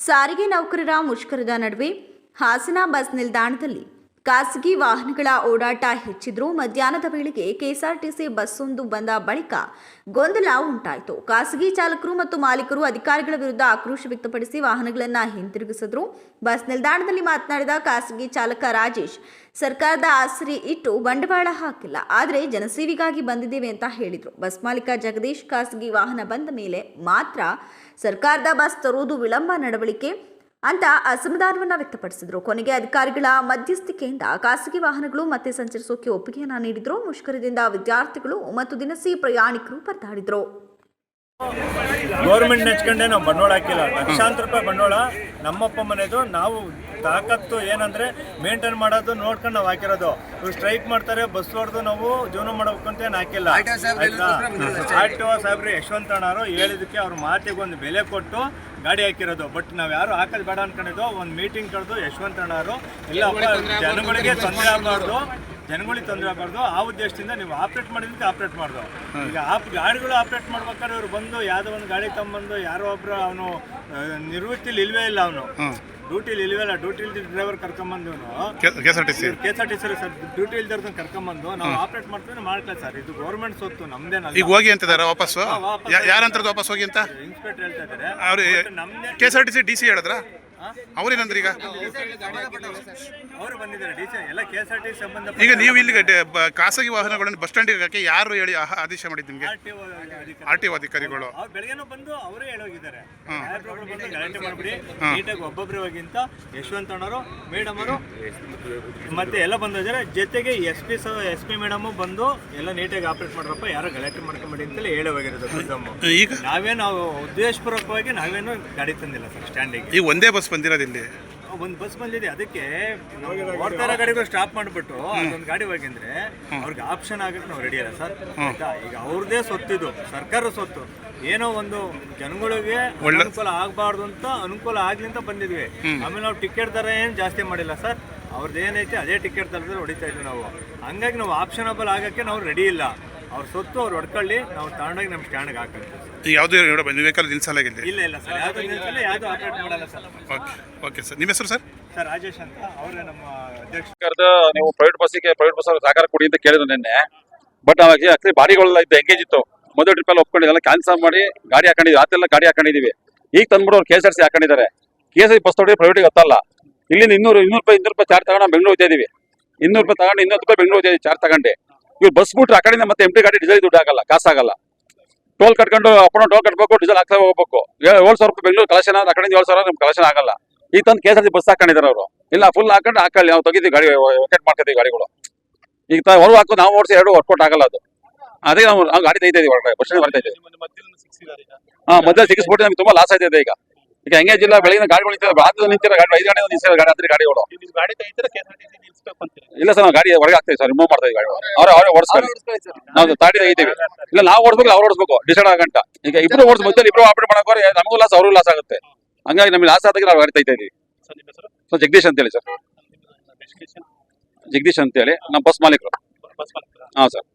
ಸಾರಿಗೆ ನೌಕರರ ಮುಷ್ಕರದ ನಡುವೆ ಹಾಸನ ಬಸ್ ನಿಲ್ದಾಣದಲ್ಲಿ ಖಾಸಗಿ ವಾಹನಗಳ ಓಡಾಟ ಹೆಚ್ಚಿದ್ರೂ ಮಧ್ಯಾಹ್ನದ ವೇಳೆಗೆ ಕೆಎಸ್ಆರ್ಟಿಸಿ ಬಸ್ಸೊಂದು ಬಂದ ಬಳಿಕ ಗೊಂದಲ ಉಂಟಾಯಿತು. ಖಾಸಗಿ ಚಾಲಕರು ಮತ್ತು ಮಾಲೀಕರು ಅಧಿಕಾರಿಗಳ ವಿರುದ್ಧ ಆಕ್ರೋಶ ವ್ಯಕ್ತಪಡಿಸಿ ವಾಹನಗಳನ್ನು ಹಿಂತಿರುಗಿಸಿದ್ರು ಬಸ್ ನಿಲ್ದಾಣದಲ್ಲಿ ಮಾತನಾಡಿದ ಖಾಸಗಿ ಚಾಲಕ ರಾಜೇಶ್, ಸರ್ಕಾರದ ಆಸರಿ ಇಟ್ಟು ಬಂಡವಾಳ ಹಾಕಿಲ್ಲ, ಆದರೆ ಜನಸೇವೆಗಾಗಿ ಬಂದಿದ್ದೇವೆ ಅಂತ ಹೇಳಿದರು. ಬಸ್ ಮಾಲೀಕ ಜಗದೀಶ್ ಖಾಸಗಿ ವಾಹನ ಬಂದ ಮೇಲೆ ಮಾತ್ರ ಸರ್ಕಾರದ ಬಸ್ ತರುವುದು ವಿಳಂಬ ನಡವಳಿಕೆ ಅಂತ ಅಸಮಾಧಾನವನ್ನ ವ್ಯಕ್ತಪಡಿಸಿದ್ರು. ಕೊನೆಗೆ ಅಧಿಕಾರಿಗಳ ಮಧ್ಯಸ್ಥಿಕೆಯಿಂದ ಖಾಸಗಿ ವಾಹನಗಳು ಮತ್ತೆ ಸಂಚರಿಸೋಕೆ ಒಪ್ಪಿಗೆಯನ್ನ ನೀಡಿದ್ರು. ಮುಷ್ಕರದಿಂದ ವಿದ್ಯಾರ್ಥಿಗಳು ಮತ್ತು ದಿನಸಿ ಪ್ರಯಾಣಿಕರು ಪರದಾಡಿದ್ರು. ಗೌರ್ಮೆಂಟ್ ನೆಚ್ಕೊಂಡೆ ನಾವು ಬಂಡವಾಳ ಹಾಕಿಲ್ಲ. ಲಕ್ಷಾಂತರ ರೂಪಾಯಿ ಬಂಡವಾಳ ನಮ್ಮಪ್ಪ ಮನೆದು ನಾವು ತಾಕತ್ತು ಏನಂದ್ರೆ ಮೇಂಟೈನ್ ಮಾಡೋದು ನೋಡ್ಕೊಂಡು ನಾವು ಹಾಕಿರೋದು. ಇವ್ರು ಸ್ಟ್ರೈಕ್ ಮಾಡ್ತಾರೆ ಬಸ್ ಹೊಡೆದು ನಾವು ಜೀವನ ಮಾಡಬೇಕು ಅಂತ ಏನು ಹಾಕಿಲ್ಲ. ಆರ್ ಟಿ ಒ ಸಾಹೇಬ್ರು ಯಶವಂತ ಅಣ್ಣರು ಹೇಳಿದಕ್ಕೆ ಅವ್ರ ಮಾತಿಗೆ ಒಂದು ಬೆಲೆ ಕೊಟ್ಟು ಗಾಡಿ ಹಾಕಿರೋದು. ಬಟ್ ನಾವು ಯಾರು ಹಾಕೋದು ಬೇಡ ಅನ್ಕೊಂಡಿದ್ದು ಒಂದು ಮೀಟಿಂಗ್ ಕಳೆದು ಯಶವಂತ ಅಣ್ಣರು ಇಲ್ಲ ಜನಗಳಿಗೆ ತೊಂದರೆ ಆಗಬಾರ್ದು. ಜನಗಳಿಗೆ ತೊಂದರೆ ಆಗಬಾರ್ದು. ಆ ಉದ್ದೇಶದಿಂದ ನೀವು ಆಪ್ರೇಟ್ ಮಾಡಿದ್ದಕ್ಕೆ ಆಪ್ರೇಟ್ ಮಾಡ್ದು. ಈಗ ಆಪ್ ಗಾಡಿಗಳು ಆಪ್ರೇಟ್ ಮಾಡ್ಬೇಕಾದ್ರೆ ಇವ್ರು ಬಂದು ಯಾವುದೋ ಒಂದು ಗಾಡಿ ತಗೊಂಬಂದು ಯಾರೋ ಒಬ್ರು ಅವನು ನಿರ್ವೃತ್ತಿಲಿ ಇಲ್ವೇ ಇಲ್ಲ ಅವನು. ಡ್ಯೂಟಿಲಿ ಇಲ್ವೇ ಇಲ್ಲ. ಡ್ಯೂಟಿ ಇಲ್ದ ಡ್ರೈವರ್ ಕರ್ಕೊಂಬಂದು K S R T C sir duty ಇಲ್ದಿರ್ದನ್ನ ಕರ್ಕೊಂಬಂದು ನಾವು ಆಪ್ರೇಟ್ ಮಾಡ್ತೀವಿ ಮಾಡ್ಕೊಳ್ಳಿ ಸರ್. ಇದು ಗೌರ್ಮೆಂಟ್ ಸೊತ್ತು ಈಗ ಹೋಗಿ ಅಂತಿದ್ದಾರೆ ವಾಪಸ್ ಯಾರಂತ ವಾಪಸ್ ಹೋಗಿ ಅಂತ? ಇನ್ಸ್ಪೆಕ್ಟರ್ ಹೇಳ್ತಾ ಇದ್ದಾರೆ ನಮ್ದೇ K S R T C D C ಹೇಳಿದ್ರ? ಅವ್ರೇನಂದ್ರೆ ಈಗ ಅವರು ಬಂದಿದ್ದಾರೆ. ಡಿ ಎಲ್ಲ ಕೆ ಆರ್ ಟಿ ಸಂಬಂಧ ಈಗ ನೀವು ಇಲ್ಲಿ ಡೆ- ಖಾಸಗಿ ವಾಹನಗಳನ್ನು ಬಸ್ ಸ್ಟ್ಯಾಂಡಿಗೆ ಹಾಕಿ ಯಾರು ಹೇಳಿ ಆಹ- ಆದೇಶ ಮಾಡಿದ್ದು ನಿಮಗೆ? R T O R T ಅಧಿಕಾರಿಗಳು. ಅವ್ರು ಬೆಳಗ್ಗೆನೂ ಬಂದು ಅವರೇ ಹೇಳೋಗಿದ್ದಾರೆ. ಗಲಾಟೆ ಮಾಡ್ಬಿಡಿ. ನೀಟಾಗಿ ಒಬ್ಬೊಬ್ಬರು ಹೋಗಿ ಅಂತ ಯಶವಂತ ಅಣ್ಣವರು ಮೇಡಮ್ ಅವರು ಮತ್ತೆ ಎಲ್ಲ ಬಂದಿದ್ದಾರೆ ಜೊತೆಗೆ ಎಸ್ ಪಿ ಸ ಎಸ್ ಪಿ ಮೇಡಮು ಬಂದು ಎಲ್ಲ ನೀಟಾಗಿ ಆಪರೇಟ್ ಮಾಡ್ರಪ್ಪ ಯಾರು ಗಲಾಟೆ ಮಾಡ್ಕೊಂಬೇಡಿ ಅಂತಲೇ ಹೇಳಿ ಹೋಗಿರೋದು. ನಾವೇನು ಈಗ ನಾವೇ ನಾವು ಉದ್ದೇಶಪೂರ್ವಕವಾಗಿ ನಾವೇನು ಗಾಡಿ ತಂದಿಲ್ಲ ಸರ್ ಸ್ಟ್ಯಾಂಡಿಗೆ. ಈಗ ಒಂದೇ ಬಸ್ ಬಂದಿರೋದು ಇಲ್ಲಿ ಒಂದು ಬಸ್ ಬಂದಿದೆ. ಅದಕ್ಕೆ ಇರೋ ಗಾಡಿಗಳು ಸ್ಟಾಪ್ ಮಾಡಿಬಿಟ್ಟು ಅದೊಂದು ಗಾಡಿ ಹೋಗಿದ್ರೆ ಅವ್ರಿಗೆ ಆಪ್ಷನ್ ಆಗಕ್ಕೆ ನಾವು ರೆಡಿ ಅಲ್ಲ ಸರ್. ಆಯ್ತಾ? ಈಗ ಅವ್ರದ್ದೇ ಸೊತ್ತಿದು ಸರ್ಕಾರ ಸೊತ್ತು. ಏನೋ ಒಂದು ಜನಗಳಿಗೆ ಅನುಕೂಲ ಆಗಬಾರ್ದು ಅಂತ ಅನುಕೂಲ ಆಗ್ಲಿ ಅಂತ ಬಂದಿದ್ವಿ. ಆಮೇಲೆ ನಾವು ಟಿಕೆಟ್ ದರ ಏನು ಜಾಸ್ತಿ ಮಾಡಿಲ್ಲ ಸರ್. ಅವ್ರದ್ದು ಏನೈತೆ ಅದೇ ಟಿಕೆಟ್ ದರದಲ್ಲಿ ಹೊಡಿತಾ ಇದ್ವಿ ನಾವು. ಹಂಗಾಗಿ ನಾವು ಆಪ್ಷನಬಲ್ ಆಗಕ್ಕೆ ನಾವು ರೆಡಿ ಇಲ್ಲ. ಅವ್ರ ಸೊತ್ತು ಅವ್ರು ಹೊಡ್ಕೊಳ್ಳಿ ನಾವು ತಗೊಂಡೋಗಿ ನಮ್ಮ ಸ್ಟ್ಯಾಂಡ್ಗೆ ಹಾಕಂತೀವಿ ಯಾವ್ದು ಈಗ ಯಾವುದೇ ವೆಹಿಕಲ್ ನಿಲ್ಸಲಾಗಿದೆ ಇಲ್ಲ ಇಲ್ಲ ಸರ್. ಯಾವುದು ನಿಲ್ಸಲ್ಲ ಯಾವುದು ಆಪರೇಟ್ ಮಾಡಲ್ಲ ಸರ್. Okay okay sir. ನಿಮ್ಮ ಹೆಸರು ಸರ್? ಸರ್ ರಾಜೇಶ್ ಅಂತ. ಅವರೇ ನಮ್ಮ ಅಧ್ಯಕ್ಷ. ಸರ್ಕಾರದ ನೀವು ಪ್ರೈವೇಟ್ ಬಸ್ಸಿಗೆ ಪ್ರೈವೇಟ್ ಬಸ್ ಅವ್ರ ಸಹಕಾರ ಕೊಡಿ ಅಂತ ಕೇಳಿದ್ರು ನಿನ್ನೆ. ಬಟ್ ಅವಾಗ ಆಕ್ಚುಲಿ ಬಾಡಿಗಳೆಲ್ಲ ಇದ್ದು ಎಂಗೇಜ್ ಇತ್ತು. ಮೊದಲು ಟ್ರಿಪ್ ಎಲ್ಲ ಒಪ್ಕೊಂಡಿದ್ದೆಲ್ಲ ಕ್ಯಾನ್ಸಲ್ ಮಾಡಿ ಗಾಡಿ ಹಾಕೊಂಡಿದ್ವಿ. ರಾತ್ರಿ ಗಾಡಿ ಹಾಕೊಂಡಿದೀವಿ ಈಗ ತಂದ್ಬಿಟ್ಟು ಅವ್ರು ಕೆ ಎಸ್ ಆರ್ ಸಿ ಹಾಕೊಂಡಿದ್ದಾರೆ. ಕೆ ಎಸ್ ಆರ್ ಬಸ್ ತೊಗೊಂಡು ಪ್ರೈವೇಟಿಗೆ ಗೊತ್ತಲ್ಲ ಇಲ್ಲಿಂದ ಇನ್ನೂರು ಇನ್ನೂರು ರೂಪಾಯಿ ಇನ್ನೂರು ರೂಪಾಯಿ ಚಾರ್ಜ್ ತಗೊಂಡು ಬೆಂಗಳೂರು ಹೋಗ್ತಾ ಇದೀವಿ. ಇನ್ನೂರು ರೂಪಾಯಿ ತಗೊಂಡು ಇನ್ನೂರು ರೂಪಾಯಿ ಬೆಂಗಳೂರು ಹೋಗ್ತಾ ಚಾರ್ಜ್ ತಗೊಂಡು. ಇವ್ರು ಬಸ್ ಬಿಟ್ರೆ ಆ ಕಡೆಯಿಂದ ಮತ್ತೆ ಎಂಟಿ ಗಾಡಿ ಡೀಸೆಲ್ ದುಡ್ಡು ಆಗಲ್ಲ ಕಾಸಾಗಲ್ಲ ಟೋಲ್ ಕಟ್ಕೊಂಡು ಅಪ್ಪನ ಟೋಲ್ ಕಟ್ಬೇಕು ಡೀಸೆಲ್ ಹಾಕ್ತಾ ಹೋಗ್ಬೇಕು. ಏಳು ಸಾವಿರ ರೂಪಾಯಿ ಬೆಂಗಳೂರು ಕಲೆಕ್ಷನ್ ಆ ಕಡೆಯಿಂದ ಏಳು ಸಾವಿರ ನಮ್ಗೆ ಕಲೆಕ್ಷನ್ ಆಗಲ್ಲ. ಈ ತಂದು K S R C bus ಹಾಕೊಂಡಿದ್ದಾರೆ ಅವರು. ಇಲ್ಲ ಫುಲ್ ಹಾಕೊಂಡು ಹಾಕೊಳ್ಳಿ ನಾವು ತೆಗಿತೀವಿ ಗಾಡಿ ವೆಕೆಟ್ ಮಾಡ್ಕೊತೀವಿ ಗಾಡಿಗಳು. ಈಗ ತ ಹೊರಗೆ ಹಾಕೋದು ನಾವು ಓಡಿಸಿ ಎರಡು ವರ್ಕೌಟ್ ಆಗಲ್ಲ ಅದು. ಅದೇ ನಾವು ಗಾಡಿ ತೆಗಿತಾ ಇದೀವಿ ಹೊರಗಡೆ ಬಸ್ ಬರ್ತಾ ಇದ್ದೀವಿ ಹಾ ಮಧ್ಯೆ ಸಿಕ್ಕಿಸ್ಬಿಟ್ಟು ನಮ್ಗೆ ತುಂಬಾ ಲಾಸ್ ಆಯ್ತಿದೆ ಈಗ. ಈಗ ಹೆಂಗೆ ಜಿಲ್ಲಾ ಬೆಳಗಿನ ಗಾಡಿಗಳು ನಿಂತಿರೋ ರಾತ್ರಿ ನಿಂತಿರೋ ಗಾಡಿ ಐದು ಗಂಟೆ ನಿಲ್ಸಿರೋ ಗಾಡಿ ರಾತ್ರಿ ಗಾಡಿಗಳು ಇಲ್ಲ ಸರ್ ನಾವು ಗಾಡಿ ಹೊರಗೆ ಹಾಕ್ತೀವಿ ಸರ್ ರಿಮೂವ್ ಮಾಡ್ತೀವಿ ಗಾಡಿ ಅವ್ರೆ ಅವ್ರೆ ಓಡಿಸ್ತಾರೆ. ನಾವು ತಾಡಿ ತೆಗಿತೀವಿ ಇಲ್ಲ ನಾವು ಓಡಿಸ್ಬೇಕು ಅವ್ರು ಓಡಿಸ್ಬೇಕು ಡಿಸೈಡ್ ಆಗಂಟ ಈಗ ಇಬ್ರು ಓಡಿಸ್ ಮೊದಲು ಇಬ್ರು ಆಪರೇಟ್ ಮಾಡೋಕೆ ನಮಗೂ ಲಾಸ್ ಅವ್ರಿಗೂ ಲಾಸ್ ಆಗುತ್ತೆ. ಹಂಗಾಗಿ ನಮಗೆ ಲಾಸ್ ಆದಾಗ ನಾವು ಗಾಡಿ ತೆಗಿತಾ ಇದೀವಿ ಸೊ ಜಗದೀಶ್ ಅಂತ ಹೇಳಿ ಸರ್ ಜಗದೀಶ್ ಅಂತ ಹೇಳಿ ನಮ್ಮ ಬಸ್ ಮಾಲೀಕರು? ಹಾಂ ಸರ್.